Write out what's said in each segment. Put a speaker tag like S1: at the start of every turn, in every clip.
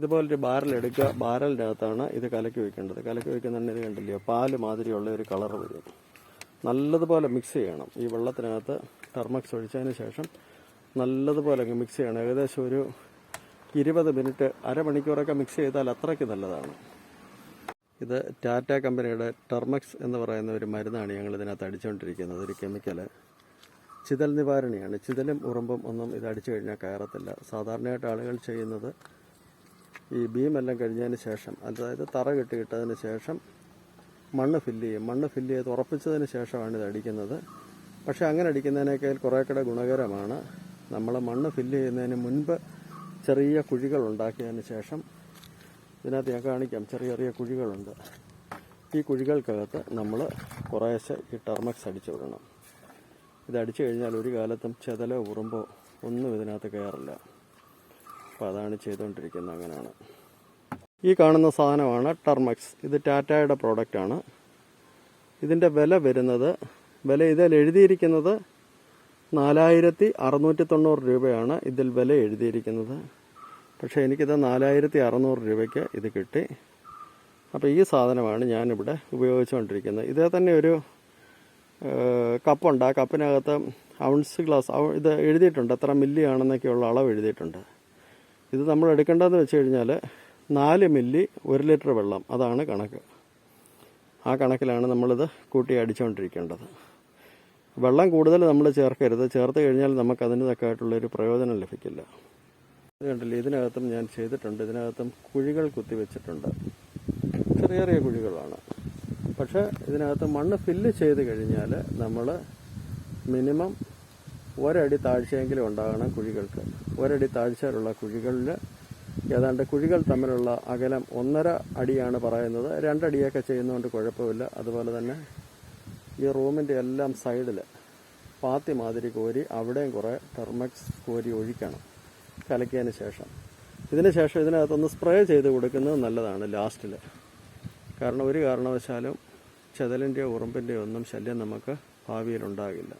S1: ഇതുപോലൊരു ബാരൽ എടുക്കുക അകത്താണ് ഇത് കലക്കി വെക്കേണ്ടത്. കലക്കി വെക്കുന്നുണ്ടെങ്കിൽ ഇത് കണ്ടില്ലയോ പാൽ മാതിരിയുള്ള ഒരു കളർ വരും. നല്ലതുപോലെ മിക്സ് ചെയ്യണം. ഈ വെള്ളത്തിനകത്ത് ടെർമക്സ് ഒഴിച്ചതിന് ശേഷം നല്ലതുപോലെ അങ്ങ് മിക്സ് ചെയ്യണം. ഏകദേശം ഒരു ഇരുപത് മിനിറ്റ് അരമണിക്കൂറൊക്കെ മിക്സ് ചെയ്താൽ അത്രയ്ക്ക് നല്ലതാണ്. ഇത് ടാറ്റ കമ്പനിയുടെ ടെർമക്സ് എന്ന് പറയുന്ന ഒരു മരുന്നാണ് ഞങ്ങൾ ഇതിനകത്ത് അടിച്ചുകൊണ്ടിരിക്കുന്നത്. ഒരു കെമിക്കൽ ചിതൽ നിവാരണിയാണ്. ചിതലും ഉറുമ്പും ഒന്നും ഇത് അടിച്ചു കഴിഞ്ഞാൽ കയറത്തില്ല. സാധാരണയായിട്ട് ആളുകൾ ചെയ്യുന്നത് ഈ ബീമെല്ലാം കഴിഞ്ഞതിന് ശേഷം അതായത് തറ കെട്ടിയിട്ടതിന് ശേഷം മണ്ണ് ഫില്ല് ചെയ്യും. മണ്ണ് ഫില്ല് ചെയ്ത് ഉറപ്പിച്ചതിന് ശേഷമാണ് ഇത് അടിക്കുന്നത്. പക്ഷേ അങ്ങനെ അടിക്കുന്നതിനേക്കാൾ കുറേ കൂടെ ഗുണകരമാണ് നമ്മൾ മണ്ണ് ഫില്ല് ചെയ്യുന്നതിന് മുൻപ് ചെറിയ കുഴികൾ ഉണ്ടാക്കിയതിന് ശേഷം ഇതിനകത്ത് ഞാൻ കാണിക്കാം ചെറിയ ചെറിയ കുഴികളുണ്ട്. ഈ കുഴികൾക്കകത്ത് നമ്മൾ കുറേശ്ശെ ഈ ടെർമക്സ് അടിച്ചു വിടണം. ഇത് അടിച്ചു കഴിഞ്ഞാൽ ഒരു കാലത്തും ചെതലോ ഉറുമ്പോ ഒന്നും ഇതിനകത്ത് കയറില്ല. അപ്പോൾ അതാണ് ചെയ്തുകൊണ്ടിരിക്കുന്നത് അങ്ങനെയാണ്. ഈ കാണുന്ന സാധനമാണ് ടെർമക്സ് ഇത് ടാറ്റയുടെ പ്രോഡക്റ്റാണ് ഇതിന്റെ വില വരുന്നത് വില ഇതിൽ എഴുതിയിരിക്കുന്നത് നാലായിരത്തി അറുന്നൂറ്റി തൊണ്ണൂറ് രൂപയാണ് ഇതിൽ വില എഴുതിയിരിക്കുന്നത്. പക്ഷേ എനിക്കിത് നാലായിരത്തി അറുന്നൂറ് രൂപയ്ക്ക് ഇത് കിട്ടി. അപ്പോൾ ഈ സാധനമാണ് ഞാനിവിടെ ഉപയോഗിച്ചുകൊണ്ടിരിക്കുന്നത്. ഇതേ തന്നെ ഒരു കപ്പുണ്ട്. ആ കപ്പിനകത്ത് ഔൺസ് ഗ്ലാസ് ഇത് എഴുതിയിട്ടുണ്ട്. എത്ര മില്ലി ആണെന്നൊക്കെയുള്ള അളവ് എഴുതിയിട്ടുണ്ട്. ഇത് നമ്മൾ എടുക്കേണ്ടതെന്ന് വെച്ച് കഴിഞ്ഞാൽ നാല് മില്ലി ഒരു ലിറ്റർ വെള്ളം അതാണ് കണക്ക്. ആ കണക്കിലാണ് നമ്മളിത് കൂട്ടി അടിച്ചുകൊണ്ടിരിക്കേണ്ടത്. വെള്ളം കൂടുതൽ നമ്മൾ ചേർക്കരുത്. ചേർത്ത് കഴിഞ്ഞാൽ നമുക്ക് അതിന്റെതൊക്കെയായിട്ടുള്ളൊരു പ്രയോജനം ലഭിക്കില്ല. കണ്ടില്ലേ ഇതിനകത്തും ഞാൻ ചെയ്തിട്ടുണ്ട്. ഇതിനകത്തും കുഴികൾ കുത്തിവെച്ചിട്ടുണ്ട് ചെറിയ ചെറിയ കുഴികളാണ്. പക്ഷേ ഇതിനകത്ത് മണ്ണ് ഫില്ല് ചെയ്ത് കഴിഞ്ഞാൽ നമ്മൾ മിനിമം ഒരടി താഴ്ചയെങ്കിലും ഉണ്ടാകണം കുഴികൾക്ക്. ഒരടി താഴ്ചയിലുള്ള കുഴികളിൽ ഏതാണ്ട് കുഴികൾ തമ്മിലുള്ള അകലം ഒന്നര അടിയാണ് പറയുന്നത്. രണ്ടടിയൊക്കെ ചെയ്യുന്നതുകൊണ്ട് കുഴപ്പമില്ല. അതുപോലെ തന്നെ ഈ റൂമിന്റെ എല്ലാം സൈഡിൽ പാത്തി മാതിരി കോരി അവിടെയും കുറേ ടെർമക്സ് കോരി ഒഴിക്കണം കലക്കിയതിന് ശേഷം. ഇതിന് ശേഷം ഇതിനകത്തൊന്ന് സ്പ്രേ ചെയ്ത് കൊടുക്കുന്നത് നല്ലതാണ് ലാസ്റ്റിൽ കാരണം ഒരു കാരണവശാലും ചെതലിന്റെയോ ഉറുമ്പിന്റെയോ ഒന്നും ശല്യം നമുക്ക് ഭാവിയിൽ ഉണ്ടാകില്ല.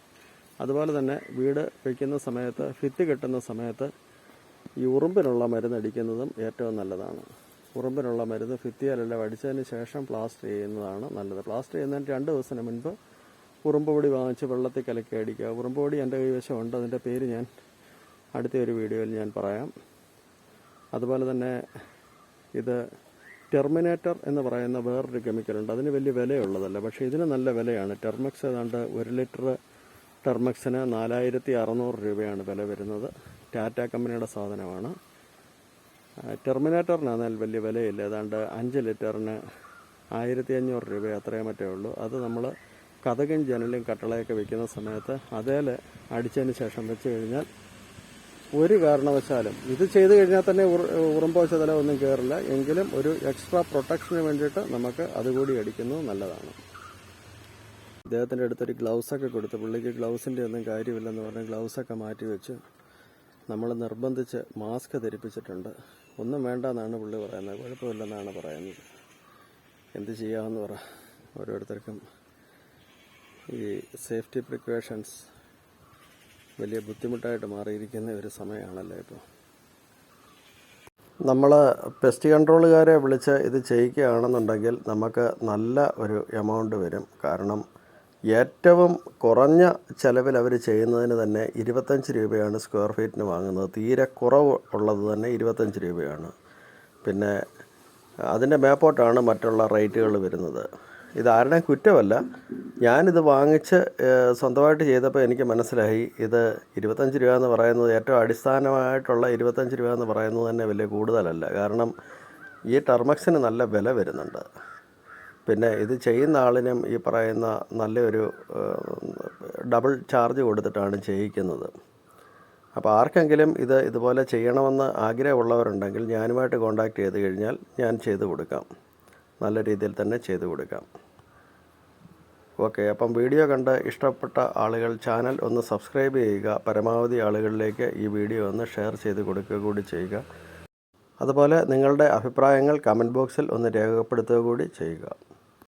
S1: അതുപോലെ തന്നെ വീട് വയ്ക്കുന്ന സമയത്ത് ഫിറ്റ് കെട്ടുന്ന സമയത്ത് ഈ ഉറുമ്പിനുള്ള മരുന്ന് അടിക്കുന്നതും ഏറ്റവും നല്ലതാണ്. ഉറുമ്പിനുള്ള മരുന്ന് ഭിത്തിയാലെല്ലാം അടിച്ചതിന് ശേഷം പ്ലാസ്റ്റർ ചെയ്യുന്നതാണ് നല്ലത്. പ്ലാസ്റ്റർ ചെയ്യുന്നതിന് രണ്ട് ദിവസത്തിന് മുൻപ് ഉറുമ്പ് പൊടി വാങ്ങിച്ച് വെള്ളത്തിൽ കലക്കി അടിക്കുക. ഉറുമ്പ് പൊടി എന്റെ കൈവശമുണ്ട് അതിന്റെ പേര് ഞാൻ അടുത്ത ഒരു വീഡിയോയിൽ ഞാൻ പറയാം. അതുപോലെ തന്നെ ഇത് ടെർമിനേറ്റർ എന്ന് പറയുന്ന വേറൊരു കെമിക്കലുണ്ട് അതിന് വലിയ വിലയുള്ളതല്ല പക്ഷേ ഇതിന് നല്ല വിലയാണ്. ടെർമക്സ് ഏതാണ്ട് ഒരു ലിറ്റർ ടെർമക്സിന് നാലായിരത്തി അറുന്നൂറ് രൂപയാണ് വില വരുന്നത്. ടാറ്റ കമ്പനിയുടെ സാധനമാണ്. ടെർമിനേറ്ററിനാണെങ്കിൽ വലിയ വിലയില്ല. ഏതാണ്ട് അഞ്ച് ലിറ്ററിന് ആയിരത്തി അഞ്ഞൂറ് രൂപ അത്രയേ മറ്റേ ഉള്ളൂ. അത് നമ്മൾ കഥകും ജനലും കട്ടളയൊക്കെ വെക്കുന്ന സമയത്ത് അതേൽ അടിച്ചതിന് ശേഷം വെച്ച് കഴിഞ്ഞാൽ ഒരു കാരണവശാലും ഇത് ചെയ്ത് കഴിഞ്ഞാൽ തന്നെ ഉറുമ്പോശ തല ഒന്നും കയറില്ല എങ്കിലും ഒരു എക്സ്ട്രാ പ്രൊട്ടക്ഷന് വേണ്ടിയിട്ട് നമുക്ക് അതുകൂടി അടിക്കുന്നത് നല്ലതാണ്. അദ്ദേഹത്തിന്റെ അടുത്തൊരു ഗ്ലൗസൊക്കെ കൊടുത്തു പുള്ളിക്ക് ഗ്ലൗസിന്റെ ഒന്നും കാര്യമില്ലെന്ന് പറഞ്ഞ് ഗ്ലൗസൊക്കെ മാറ്റി വെച്ച് നമ്മൾ നിർബന്ധിച്ച് മാസ്ക് ധരിപ്പിച്ചിട്ടുണ്ട്. ഒന്നും വേണ്ട എന്നാണ് പുള്ളി പറയുന്നത്. കുഴപ്പമില്ലെന്നാണ് പറയുന്നത്. എന്ത് ചെയ്യാമെന്ന് പറ. ഓരോരുത്തർക്കും ഈ സേഫ്റ്റി പ്രിക്കോഷൻസ് വലിയ ബുദ്ധിമുട്ടായിട്ട് മാറിയിരിക്കുന്ന ഒരു സമയമാണല്ലോ ഇപ്പോൾ നമ്മൾ പെസ്റ്റ് കൺട്രോളുകാരെ വിളിച്ച് ഇത് ചെയ്യിക്കുകയാണെന്നുണ്ടെങ്കിൽ നമുക്ക് നല്ല ഒരു എമൗണ്ട് വരും. കാരണം ഏറ്റവും കുറഞ്ഞ ചിലവിൽ അവർ ചെയ്യുന്നതിന് തന്നെ ഇരുപത്തഞ്ച് രൂപയാണ് സ്ക്വയർ ഫീറ്റിന് വാങ്ങുന്നത്. തീരെ കുറവ് ഉള്ളത് തന്നെ ഇരുപത്തഞ്ച് രൂപയാണ്. പിന്നെ അതിന്റെ മേപ്പോട്ടാണ് മറ്റുള്ള റേറ്റുകൾ വരുന്നത്. ഇത് ആരുടെ കുറ്റമല്ല. ഞാനിത് വാങ്ങിച്ച് സ്വന്തമായിട്ട് ചെയ്തപ്പോൾ എനിക്ക് മനസ്സിലായി. ഇത് ഇരുപത്തഞ്ച് രൂപ എന്ന് പറയുന്നത് ഏറ്റവും അടിസ്ഥാനമായിട്ടുള്ള ഇരുപത്തഞ്ച് രൂപ എന്ന് പറയുന്നത് തന്നെ വലിയ കൂടുതലല്ല. കാരണം ഈ ടെർമക്സിന് നല്ല വില വരുന്നുണ്ട്. പിന്നെ ഇത് ചെയ്യുന്ന ആളിനും ഈ പറയുന്ന നല്ലൊരു ഡബിൾ ചാർജ് കൊടുത്തിട്ടാണ് ചെയ്യിക്കുന്നത്. അപ്പോൾ ആർക്കെങ്കിലും ഇത് ഇതുപോലെ ചെയ്യണമെന്ന് ആഗ്രഹമുള്ളവരുണ്ടെങ്കിൽ ഞാനുമായിട്ട് കോൺടാക്ട് ചെയ്ത് കഴിഞ്ഞാൽ ഞാൻ ചെയ്തു കൊടുക്കാം. നല്ല രീതിയിൽ തന്നെ ചെയ്തു കൊടുക്കാം. ഓക്കെ അപ്പം വീഡിയോ കണ്ട് ഇഷ്ടപ്പെട്ട ആളുകൾ ചാനൽ ഒന്ന് സബ്സ്ക്രൈബ് ചെയ്യുക പരമാവധി ആളുകളിലേക്ക് ഈ വീഡിയോ ഒന്ന് ഷെയർ ചെയ്ത് കൊടുക്കുക കൂടി ചെയ്യുക. അതുപോലെ നിങ്ങളുടെ അഭിപ്രായങ്ങൾ കമന്റ് ബോക്സിൽ ഒന്ന് രേഖപ്പെടുത്തുക കൂടി ചെയ്യുക.